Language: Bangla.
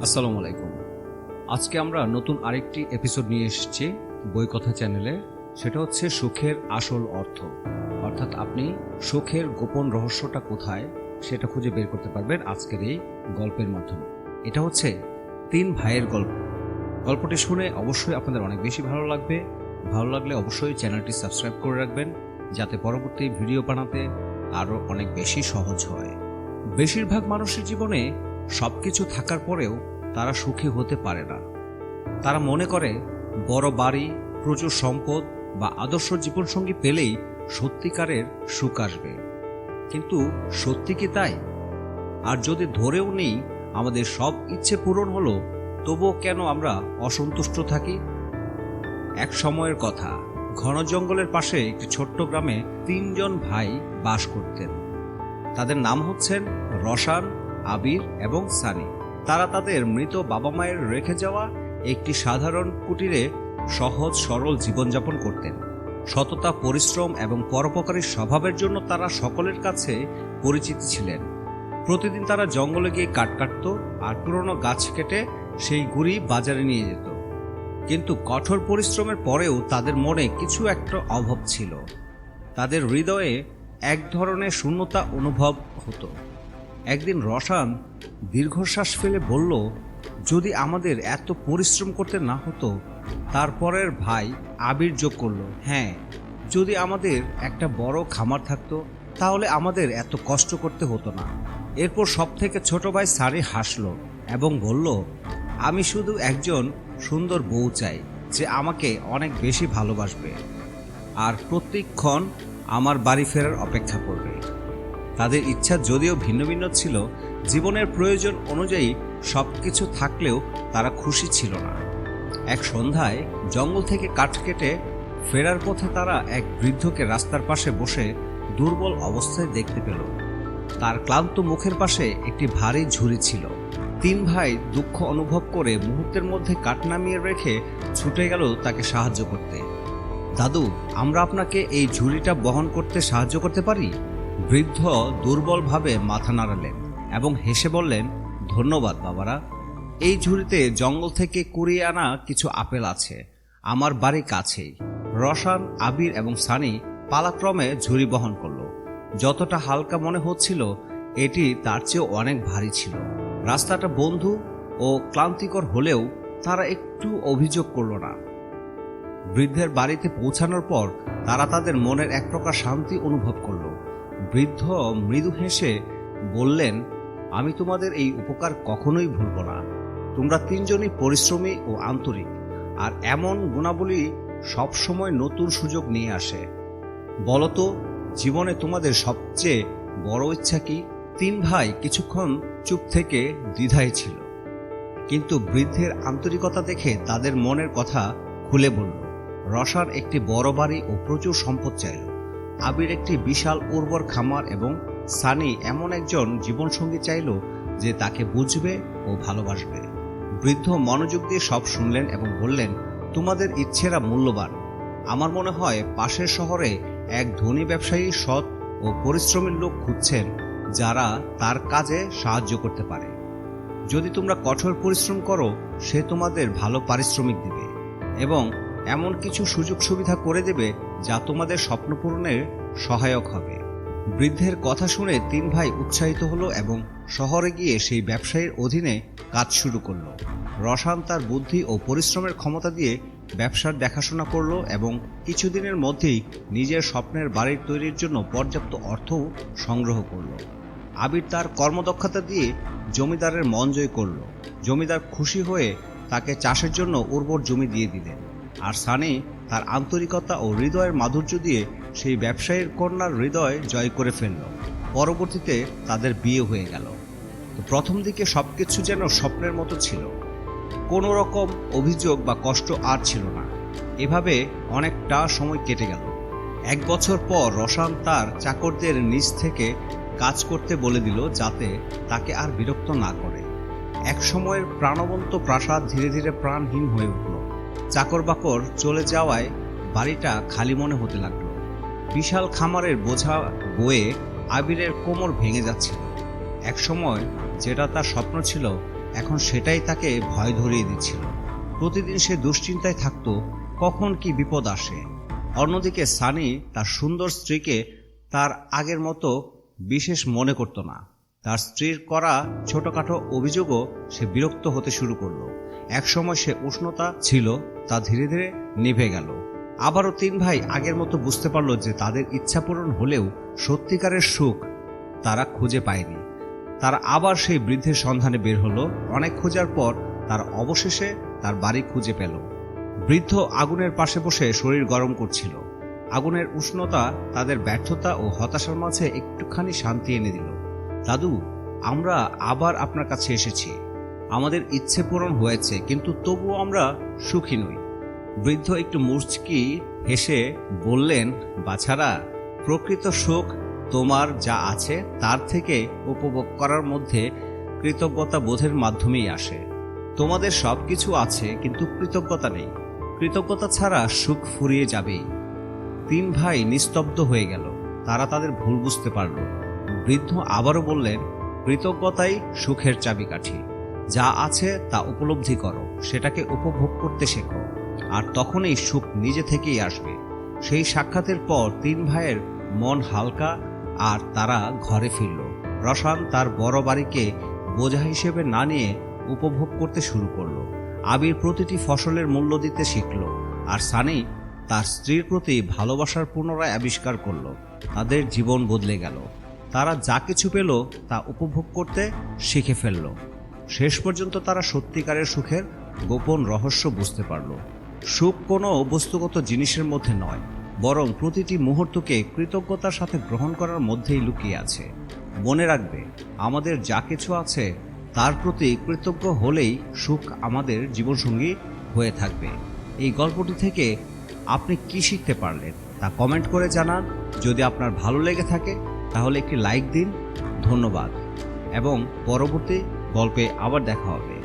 আসসালামু আলাইকুম। আজকে আমরা নতুন আরেকটি এপিসোড নিয়ে এসেছি বই কথা চ্যানেলে সেটা হচ্ছে সুখের আসল অর্থ। অর্থাৎ আপনি সুখের গোপন রহস্যটা কোথায় সেটা খুঁজে বের করতে পারবেন আজকের এই গল্পের মাধ্যমে। এটা হচ্ছে তিন ভাইয়ের গল্প। গল্পটি শুনে অবশ্যই আপনাদের অনেক বেশি ভালো লাগবে। ভালো লাগলে অবশ্যই চ্যানেলটি সাবস্ক্রাইব করে রাখবেন। যাতে পরবর্তী ভিডিও বানাতে আরও অনেক বেশি সহজ হয়। বেশিরভাগ মানুষের জীবনে সবকিছু থাকার পরেও তারা সুখী হতে পারে না। তারা মনে করে বড় বাড়ি, প্রচুর সম্পদ বা আদর্শ জীবনসঙ্গী পেলেই সত্যিকারের সুখ আসবে। কিন্তু সত্যি কি তাই? আর যদি ধরেও নেই, আমাদের সব ইচ্ছে পূরণ হলো, তবুও কেন আমরা অসন্তুষ্ট থাকি? এক সময়ের কথা। ঘন জঙ্গলের পাশে একটি ছোট্ট গ্রামে তিনজন ভাই বাস করতেন। তাদের নাম হচ্ছেন রসান, আবির এবং সানি। তারা তাদের মৃত বাবা মায়ের রেখে যাওয়া একটি সাধারণ কুটিরে সহজ সরল জীবনযাপন করতেন। সততা, পরিশ্রম এবং পরোপকারী স্বভাবের জন্য তারা সকলের কাছে পরিচিত ছিলেন। প্রতিদিন তারা জঙ্গলে গিয়ে কাঠ কাটত আর পুরনো গাছ কেটে সেই গুড়ি বাজারে নিয়ে যেত। কিন্তু কঠোর পরিশ্রমের পরেও তাদের মনে কিছু একটা অভাব ছিল। তাদের হৃদয়ে এক ধরনের শূন্যতা অনুভব হতো। একদিন রসান দীর্ঘশ্বাস ফেলে বলল, যদি আমাদের এত পরিশ্রম করতে না হতো, তারপরের ভাই আবির যোগ করল। হ্যাঁ যদি আমাদের একটা বড় খামার থাকতো, তাহলে আমাদের এত কষ্ট করতে হতো না। এরপর সব থেকে ছোট ভাই সারি হাসলো এবং বলল আমি শুধু একজন সুন্দর বউ চাই যে আমাকে অনেক বেশি ভালোবাসবে। আর প্রত্যেকক্ষণ আমার বাড়ি ফেরার অপেক্ষা করবে। তাদের ইচ্ছা যদিও ভিন্ন ভিন্ন ছিল, জীবনের প্রয়োজন অনুযায়ী সব কিছু থাকলেও তারা খুশি ছিল না। এক সন্ধ্যায় জঙ্গল থেকে কাঠ কেটে ফেরার পথে তারা এক বৃদ্ধকে রাস্তার পাশে বসে দুর্বল অবস্থায় দেখতে পেল। তার ক্লান্ত মুখের পাশে একটি ভারী ঝুড়ি ছিল। তিন ভাই দুঃখ অনুভব করে মুহূর্তের মধ্যে কাঠ নামিয়ে রেখে ছুটে গেল তাকে সাহায্য করতে। দাদু, আমরা আপনাকে এই ঝুড়িটা বহন করতে সাহায্য করতে পারি? বৃদ্ধ দুর্বলভাবে মাথা নাড়ালেন এবং হেসে বললেন, ধন্যবাদ, বাবারা। এই ঝুড়িতে জঙ্গল থেকে কুড়িয়ে আনা কিছু আপেল আছে। আমার বাড়ি কাছেই। রসান, আবির এবং সানি পালাক্রমে ঝুড়ি বহন করল। যতটা হালকা মনে হচ্ছিল, এটি তার চেয়েও অনেক ভারী ছিল। রাস্তাটা বন্ধু ও ক্লান্তিকর হলেও তারা একটু অভিযোগ করল না। বৃদ্ধের বাড়িতে পৌঁছানোর পর তারা তাদের মনের এক প্রকার শান্তি অনুভব করল। বৃদ্ধ মৃদু হেসে বললেন, আমি তোমাদের এই উপকার কখনোই ভুলব না। তোমরা তিনজনই পরিশ্রমী ও আন্তরিক, আর এমন গুণাবলী সবসময় নতুন সুযোগ নিয়ে আসে। বলতো, জীবনে তোমাদের সবচেয়ে বড় ইচ্ছা কি? তিন ভাই কিছুক্ষণ চুপ থেকে দ্বিধায় ছিল। কিন্তু বৃদ্ধের আন্তরিকতা দেখে তাদের মনের কথা খুলে বলল, রসার একটি বড় বাড়ি ও প্রচুর সম্পদ চাইল। আবির একটি বিশাল উর্বর খামার এবং সানি এমন একজন জীবনসঙ্গী চাইল যে তাকে বুঝবে ও ভালোবাসবে। বৃদ্ধ মনোযোগ দিয়ে সব শুনলেন এবং বললেন, তোমাদের ইচ্ছেরা মূল্যবান। আমার মনে হয় পাশের শহরে এক ধনী ব্যবসায়ী সৎ ও পরিশ্রমী লোক খুঁজছেন যারা তার কাজে সাহায্য করতে পারে। যদি তোমরা কঠোর পরিশ্রম করো, সে তোমাদের ভালো পারিশ্রমিক দিবে এবং এমন কিছু সুযোগ সুবিধা করে দেবে যা তোমাদের স্বপ্ন পূরণের সহায়ক হবে। বৃদ্ধের কথা শুনে তিন ভাই উৎসাহিত হলো এবং শহরে গিয়ে সেই ব্যবসায়ীর অধীনে কাজ শুরু করল। রসান তার বুদ্ধি ও পরিশ্রমের ক্ষমতা দিয়ে ব্যবসার দেখাশোনা করল এবং কিছুদিনের মধ্যেই নিজের স্বপ্নের বাড়ির তৈরির জন্য পর্যাপ্ত অর্থও সংগ্রহ করল। আবির তার কর্মদক্ষতা দিয়ে জমিদারের মন জয় করল। জমিদার খুশি হয়ে তাকে চাষের জন্য উর্বর জমি দিয়ে দিলেন। আর সানি তার আন্তরিকতা ও হৃদয়ের মাধুর্য দিয়ে সেই ব্যবসায়ীর কন্যার হৃদয় জয় করে ফেলল। পরবর্তীতে তাদের বিয়ে হয়ে গেল। প্রথম দিকে সবকিছু যেন স্বপ্নের মতো ছিল। কোনো রকম অভিযোগ বা কষ্ট আর ছিল না। এভাবে অনেকটা সময় কেটে গেল। এক বছর পর রসান তার চাকরদের নিচ থেকে কাজ করতে বলে দিল যাতে তাকে আর বিরক্ত না করে। এক সময়ের প্রাণবন্ত প্রাসাদ ধীরে ধীরে প্রাণহীন হয়ে উঠল। চাকর বাকর চলে যাওয়ায় বাড়িটা খালি মনে হতে লাগল। বিশাল খামারের বোঝা বয়ে আবিরের কোমর ভেঙে যাচ্ছিল। একসময় যেটা তার স্বপ্ন ছিল, এখন সেটাই তাকে ভয় ধরিয়ে দিচ্ছিল। প্রতিদিন সে দুশ্চিন্তায় থাকতো, কখন কি বিপদ আসে। অন্যদিকে সানি, তার সুন্দর স্ত্রীকে তার আগের মতো বিশেষ মনে করতো না। তার স্ত্রীর করা ছোটখাটো অভিযোগও সে বিরক্ত হতে শুরু করল। একসময় সে উষ্ণতা ছিল, তা ধীরে ধীরে নিভে গেল। আবারও তিন ভাই আগের মতো বুঝতে পারল যে তাদের ইচ্ছা পূরণ হলেও সত্যিকারের সুখ তারা খুঁজে পায়নি। তারা আবার সেই বৃদ্ধের সন্ধানে বের হলো। অনেক খোঁজার পর তার অবশেষে তার বাড়ি খুঁজে পেল। বৃদ্ধ আগুনের পাশে বসে শরীর গরম করছিল। আগুনের উষ্ণতা, তাদের ব্যর্থতা ও হতাশার মাঝে একটুখানি শান্তি এনে দিল। দাদু, আমরা আবার আপনার কাছে এসেছি। আমাদের ইচ্ছে পূরণ হয়েছে, কিন্তু তবুও আমরা সুখী নই। বৃদ্ধ একটু মুচকি হেসে বললেন, বাছারা, প্রকৃত সুখ তোমার যা আছে তার থেকে উপভোগ করার মধ্যে কৃতজ্ঞতা বোধের মাধ্যমেই আসে। তোমাদের সব কিছু আছে, কিন্তু কৃতজ্ঞতা নেই। কৃতজ্ঞতা ছাড়া সুখ ফুরিয়ে যাবেই। তিন ভাই নিস্তব্ধ হয়ে গেল। তারা তাদের ভুল বুঝতে পারল। বৃদ্ধ আবারও বললেন, কৃতজ্ঞতাই সুখের চাবিকাঠি। যা আছে তা উপলব্ধি করো, সেটাকে উপভোগ করতে শেখো। আর তখনই সুখ নিজে থেকেই আসবে। সেই সাক্ষাতের পর তিন ভাইয়ের মন হালকা আর তারা ঘরে ফিরল। রসান তার বড় বাড়িকে বোঝা হিসেবে না নিয়ে উপভোগ করতে শুরু করল। আবির প্রতিটি ফসলের মূল্য দিতে শিখল। আর সানি তার স্ত্রীর প্রতি ভালোবাসার পুনরায় আবিষ্কার করল। তাদের জীবন বদলে গেল। তারা যা কিছু পেল তা উপভোগ করতে শিখে ফেলল। শেষ পর্যন্ত তারা সত্যিকারের সুখের গোপন রহস্য বুঝতে পারল। সুখ কোনো বস্তুগত জিনিসের মধ্যে নয়, বরং প্রতিটি মুহূর্তকে কৃতজ্ঞতার সাথে গ্রহণ করার মধ্যেই লুকিয়ে আছে। মনে রাখবে, আমাদের যা কিছু আছে, তার প্রতি কৃতজ্ঞ হলেই সুখ আমাদের জীবনসঙ্গী হয়ে থাকবে। এই গল্পটি থেকে আপনি কি শিখতে পারলেন তা কমেন্ট করে জানান। যদি আপনার ভালো লেগে থাকে, তাহলে একটি লাইক দিন। ধন্যবাদ। এবং পরবর্তী গল্পে আবার দেখা হবে।